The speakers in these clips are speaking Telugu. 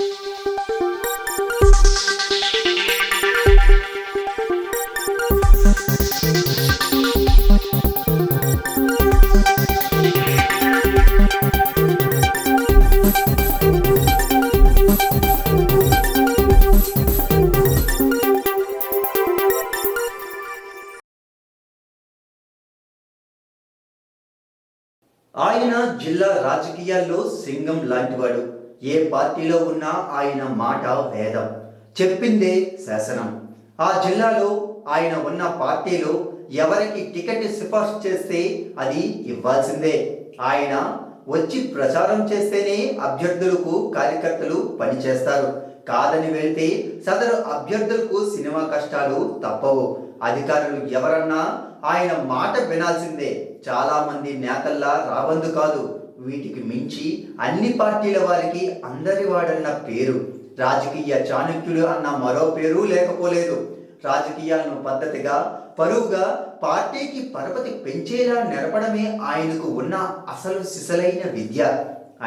ఆయన జిల్లా రాజకీయాల్లో సింగం లాంటివాడు. ఏ పార్టీలో ఉన్నా ఆయన మాట వేదం. చెప్పిందే శాసనం. ఆ జిల్లాలో ఆయన ఉన్న పార్టీలో ఎవరికి టికెట్ సిఫార్సు చేస్తే అది ఇవ్వాల్సిందే. ఆయన వచ్చి ప్రచారం చేస్తేనే అభ్యర్థులకు కార్యకర్తలు పనిచేస్తారు కాదని వెళ్తే సదరు అభ్యర్థులకు సినిమా కష్టాలు తప్పవు. అధికారులు ఎవరన్నా ఆయన మాట వినాల్సిందే. చాలామంది నేతల్లా రాబందు కాదు. వీటికి మించి అన్ని పార్టీల వారికి అందరి వాడన్న పేరు రాజకీయ చాణక్యుడు అన్న మరో పేరు లేకపోలేదు. రాజకీయాలను పద్ధతిగా పరువుగా పార్టీకి పరపతి పెంచేలా నెరపడమే ఆయనకు ఉన్న అసలు సిసలైన విద్య.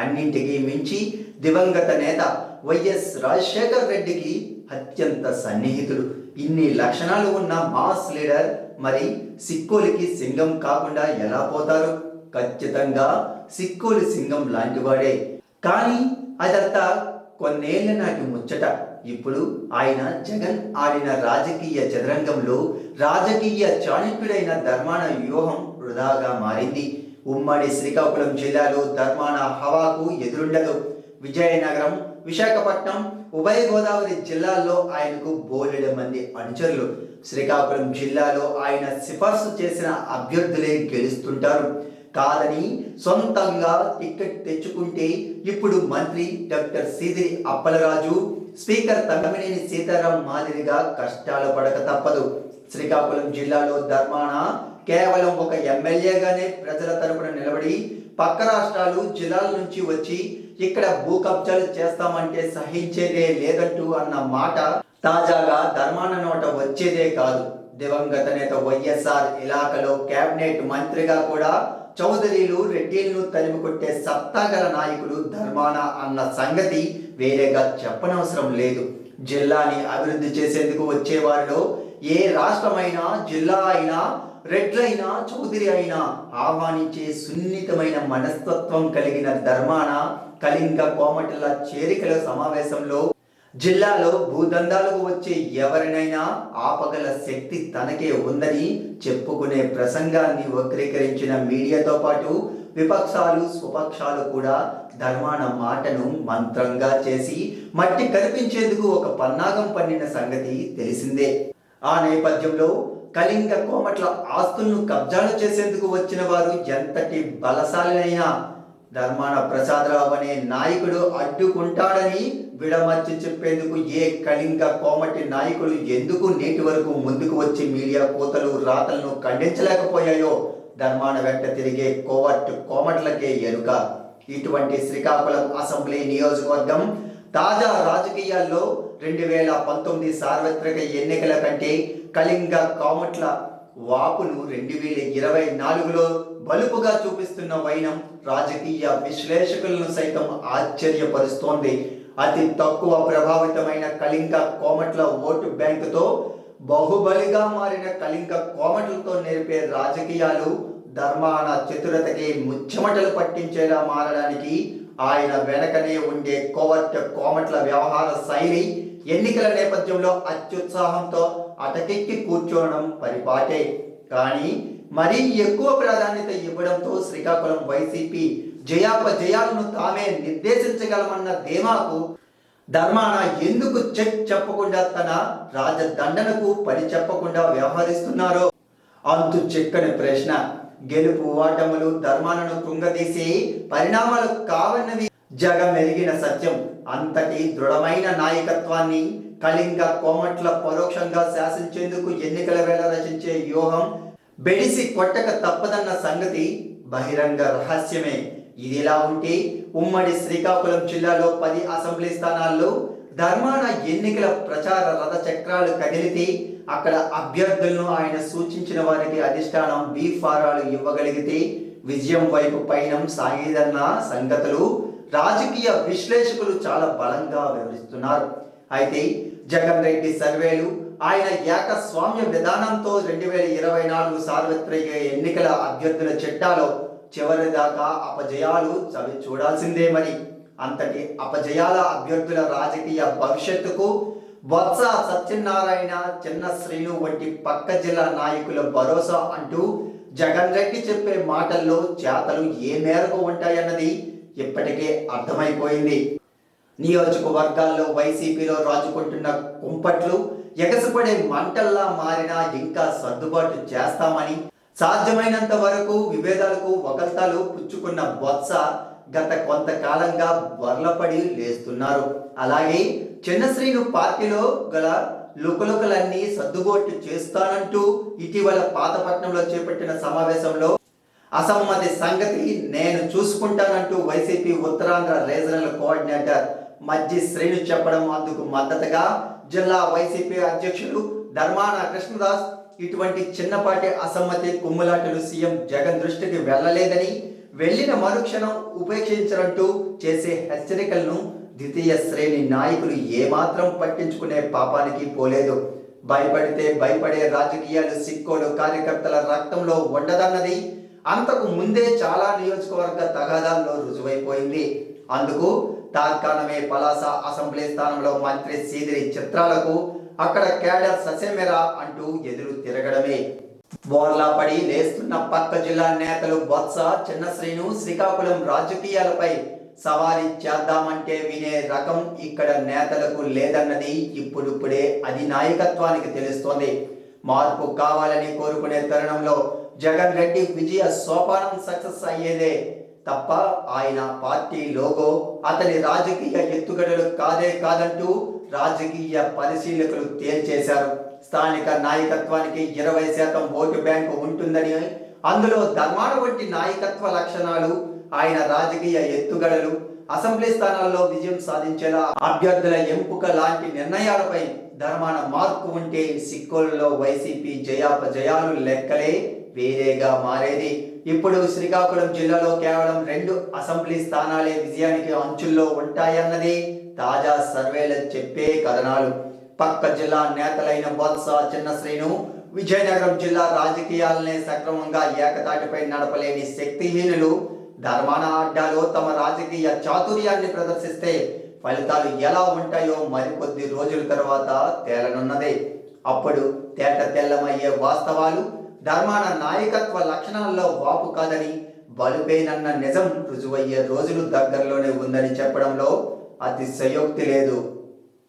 అన్నింటికీ మించి దివంగత నేత వైఎస్ రాజశేఖర్ రెడ్డికి అత్యంత సన్నిహితుడు ఇన్ని లక్షణాలు ఉన్న మాస్ లీడర్ మరి సిక్కోలికి సింగం కాకుండా ఎలా పోతారు? ఖచ్చితంగా సిక్కోలి సింగం లాంటివాడే. కానీ అదంతా కొన్నేళ్ళ నాటి ముచ్చట. ఇప్పుడు ఆయన జగన్ ఆడిన రాజకీయ చదరంగంలో రాజకీయ చాణక్యుడైన ధర్మాన వ్యూహం వృధాగా మారింది. ఉమ్మడి శ్రీకాకుళం జిల్లాలో ధర్మాన హవాకు ఎదురుండదు. విజయనగరం విశాఖపట్నం ఉభయ గోదావరి జిల్లాల్లో ఆయనకు బోలెడు మంది అనుచరులు. శ్రీకాకుళం జిల్లాలో ఆయన సిఫార్సు చేసిన అభ్యర్థులే గెలుస్తుంటారు. కాదని సొంతంగా టికెట్ తెచ్చుకుంటే ఇప్పుడు మంత్రి డాక్టర్ సీదిరి అప్పలరాజు స్పీకర్ తమ్మినేని సీతారాం మాదిరిగా కష్టాలు పడక తప్పదు. శ్రీకాకుళం జిల్లాలో ధర్మాన కేవలం ఒక ఎమ్మెల్యేగానే ప్రజల తరపున నిలబడి పక్క రాష్ట్రాలు జిల్లాల నుంచి వచ్చి ఇక్కడ భూ కబ్జాలు చేస్తామంటే సహించేదే లేదంటూ అన్న మాట తాజాగా ధర్మాన నోట వచ్చేదే కాదు. దివంగత నేత వైఎస్ఆర్ ఇలాకలో కేబినెట్ మంత్రిగా కూడా చౌదరీలు రెడ్డిలను తరిమి కొట్టే సత్తాగల నాయకులు ధర్మాన అన్న సంగతి వేరేగా చెప్పనవసరం లేదు. జిల్లాని అభివృద్ధి చేసేందుకు వచ్చేవారిలో ఏ రాష్ట్రమైనా జిల్లా అయినా రెడ్లైనా చౌదరి అయినా ఆహ్వానించే సున్నితమైన మనస్తత్వం కలిగిన ధర్మాన కళింగ కోమటల చేరికల సమావేశంలో జిల్లాలో భూదందాలకు వచ్చే ఎవరినైనా ఆపగల శక్తి తనకే ఉందని చెప్పుకునే ప్రసంగాన్ని వక్రీకరించిన మీడియాతో పాటు విపక్షాలు స్వపక్షాలు కూడా ధర్మాన మాటను మంత్రంగా చేసి మట్టి కనిపించేందుకు ఒక పన్నాగం పన్నిన సంగతి తెలిసిందే. ఆ నేపథ్యంలో కళింగ కోమట్ల ఆస్తులను కబ్జాలు చేసేందుకు వచ్చిన వారు ఎంతటి బలశాలినైనా ధర్మాన ప్రసాదరావు అనే నాయకుడు అడ్డుకుంటాడని విడమర్చి చెప్పేందుకు ఏ కళింగ కోమటి నాయకుడు ఎందుకు నేటి వరకు ముందుకు వచ్చి మీడియా కోతలు రాతలను ఖండించలేకపోయాయో ధర్మాన వెంట తిరిగే కోవట్ కోమట్లకే ఎరుక ఇటువంటి శ్రీకాకుళం అసెంబ్లీ నియోజకవర్గం తాజా రాజకీయాల్లో రెండు వేల పంతొమ్మిది సార్వత్రిక ఎన్నికల కంటే కళింగ కోమట్ల వాపును రెండు వేల ఇరవై నాలుగులో బలుపుగా చూపిస్తున్న వైనం రాజకీయ విశ్లేషకులను సైతం ఆశ్చర్యపరుస్తోంది. అతి తక్కువ ప్రభావితమైన కళింగ కోమట్ల ఓటు బ్యాంకుతో బహుబలిగా మారిన కళింగ కోమట్లతో నేర్పే రాజకీయాలు ధర్మాన చతురతకి ముచ్చమటలు పట్టించేలా మారడానికి ఆయన వెనకనే ఉండే కోవర్ట్ కోమట్ల వ్యవహార శైలి ఎన్నికల నేపథ్యంలో అత్యుత్సాహంతో అటకెక్కి కూర్చోవడం పరిపాటే. కానీ మరీ ఎక్కువ ప్రాధాన్యత ఇవ్వడంతో శ్రీకాకుళం వైసీపీ జయాపజయాలను తామే నిర్దేశించగలమన్న ధీమాకు ధర్మాన ఎందుకు చెక్ చెప్పకుండా తన రాజదండనకు పని చెప్పకుండా వ్యవహరిస్తున్నారో? అంతు చిక్కని ప్రశ్న. గెలుపు ఓటములు ధర్మాలను కృంగదీసి పరిణామాలు కావన్నవి జగమెరిగిన సత్యం. అంతటి దృఢమైన నాయకత్వాన్ని కళింగ కోమట్ల పరోక్షంగా శాసించేందుకు ఎన్నికల వేళ రచించే వ్యూహం బెడిసి కొట్టక తప్పదన్న సంగతి బహిరంగ రహస్యమే. ఇదిలా ఉంటే ఉమ్మడి శ్రీకాకుళం జిల్లాలో పది అసెంబ్లీ స్థానాల్లో ధర్మాన ఎన్నికల ప్రచార రథ చక్రాలు కదిలితే అక్కడ అభ్యర్థులను ఆయన సూచించిన వారికి అధిష్టానం బీ ఫారాలు ఇవ్వగలిగితే విజయం వైపు పయనం సాగిదన్న సంగతులు రాజకీయ విశ్లేషకులు చాలా బలంగా వివరిస్తున్నారు. అయితే జగన్ రెడ్డి సర్వేలు ఆయన ఏకస్వామ్య విధానంతో రెండు వేల ఇరవై నాలుగు సార్వత్రిక ఎన్నికల అభ్యర్థుల చిట్టాలో చివరి దాకా అపజయాలు చవి చూడాల్సిందే మరి. అంతటి అపజయాల అభ్యర్థుల రాజకీయ భవిష్యత్తుకు బొత్స సత్యనారాయణ చిన్న శ్రీను వంటి పక్క జిల్లా నాయకుల భరోసా అంటూ జగన్ రెడ్డి చెప్పే మాటల్లో చేతలు ఏ మేరకు ఉంటాయన్నది ఇప్పటికే అర్థమైపోయింది. నియోజకవర్గాల్లో వైసీపీలో రాజుకుంటున్న కుంపట్లు ఎగసిపడే మంటల్లా మారినా ఇంకా సర్దుబాటు చేస్తామని సాధ్యమైనంత వరకు విభేదాలకు ఒకల్తాలు పుచ్చుకున్న బొత్స గత కొంతకాలంగా వర్లపడి లేస్తున్నారు. అలాగే చిన్నశ్రీను పార్టీలో గల లుకలుకలన్నీ సర్దుబాటు చేస్తానంటూ ఇటీవల పాతపట్నంలో చేపట్టిన సమావేశంలో అసమ్మతి సంగతి నేను చూసుకుంటానంటూ వైసీపీ ఉత్తరాంధ్ర రీజనల్ కోఆర్డినేటర్ మజ్జి శ్రేణి చెప్పడం అందుకు మద్దతుగా జిల్లా వైసీపీ అధ్యక్షులు ధర్మాన కృష్ణదాస్ ఇటువంటి చిన్నపాటి అసమ్మతి కుమ్ములాటలు సీఎం జగన్ దృష్టికి వెళ్ళలేదని వెళ్ళిన మరుక్షణం ఉపేక్షించినట్టు చేసే హెచ్చరికలను ద్వితీయ శ్రేణి నాయకులు ఏమాత్రం పట్టించుకునే పాపానికి పోలేదు. భయపడితే భయపడే రాజకీయాలు సిక్కోలు కార్యకర్తల రక్తంలో ఉండదన్నది అంతకు ముందే చాలా నియోజకవర్గ తగాదాల్లో రుజువైపోయింది. అందుకు తాత్కాలమే పలాస అసెంబ్లీ స్థానంలో మంత్రి సీదిరి చిత్రాలకు అక్కడ కేడర్ ససేమెరా అంటూ ఎదురు తిరగడమే. బోర్లా పడి లేస్తున్న పక్క జిల్లా నేతలు బొత్స చిన్నశ్రీను శ్రీకాకుళం రాజకీయాలపై సవారీ చేద్దామంటే వినే రకం ఇక్కడ నేతలకు లేదన్నది ఇప్పుడిప్పుడే అది నాయకత్వానికి తెలుస్తోంది. మార్పు కావాలని కోరుకునే తరుణంలో జగన్ రెడ్డి విజయ సోపానం సక్సెస్ అయ్యేదే తప్ప ఆయన పార్టీ లోగో అతని రాజకీయ ఎత్తుగడలు కాదే కాదంటూ రాజకీయ పరిశీలకులు తేల్చేశారు. స్థానిక నాయకత్వానికి ఇరవై శాతం ఓటు బ్యాంకు ఉంటుందని అందులో ధర్మాన వంటి నాయకత్వ లక్షణాలు ఆయన రాజకీయ ఎత్తుగడలు. అసెంబ్లీ స్థానాల్లో విజయం సాధించేలా అభ్యర్థుల ఎంపిక లాంటి నిర్ణయాలపై ధర్మాన మార్పు ఉంటే సిక్కోలలో వైసీపీ జయాపజయాలు లెక్కలే. వేరేగా మారేది. ఇప్పుడు శ్రీకాకుళం జిల్లాలో కేవలం రెండు అసెంబ్లీ స్థానాలే విజయానికి అంచుల్లో ఉంటాయన్నది తాజా సర్వేలు చెప్పే కథనాలు. పక్క జిల్లా నేతలైన బొత్స చిన్న శ్రీను విజయనగరం జిల్లా రాజకీయాలనే సక్రమంగా ఏకతాటిపై నడపలేని శక్తిహీనులు ధర్మాన అడ్డాలో తమ రాజకీయ చాతుర్యాన్ని ప్రదర్శిస్తే ఫలితాలు ఎలా ఉంటాయో మరికొద్ది రోజుల తర్వాత తేలనున్నది. అప్పుడు తేట తెల్లమయ్యే వాస్తవాలు ధర్మాన నాయకత్వ లక్షణాల్లో వాపు కాదని బలుపేనన్న నిజం రుజువయ్యే రోజులు దగ్గరలోనే ఉందని చెప్పడంలో అతిశయోక్తి లేదు.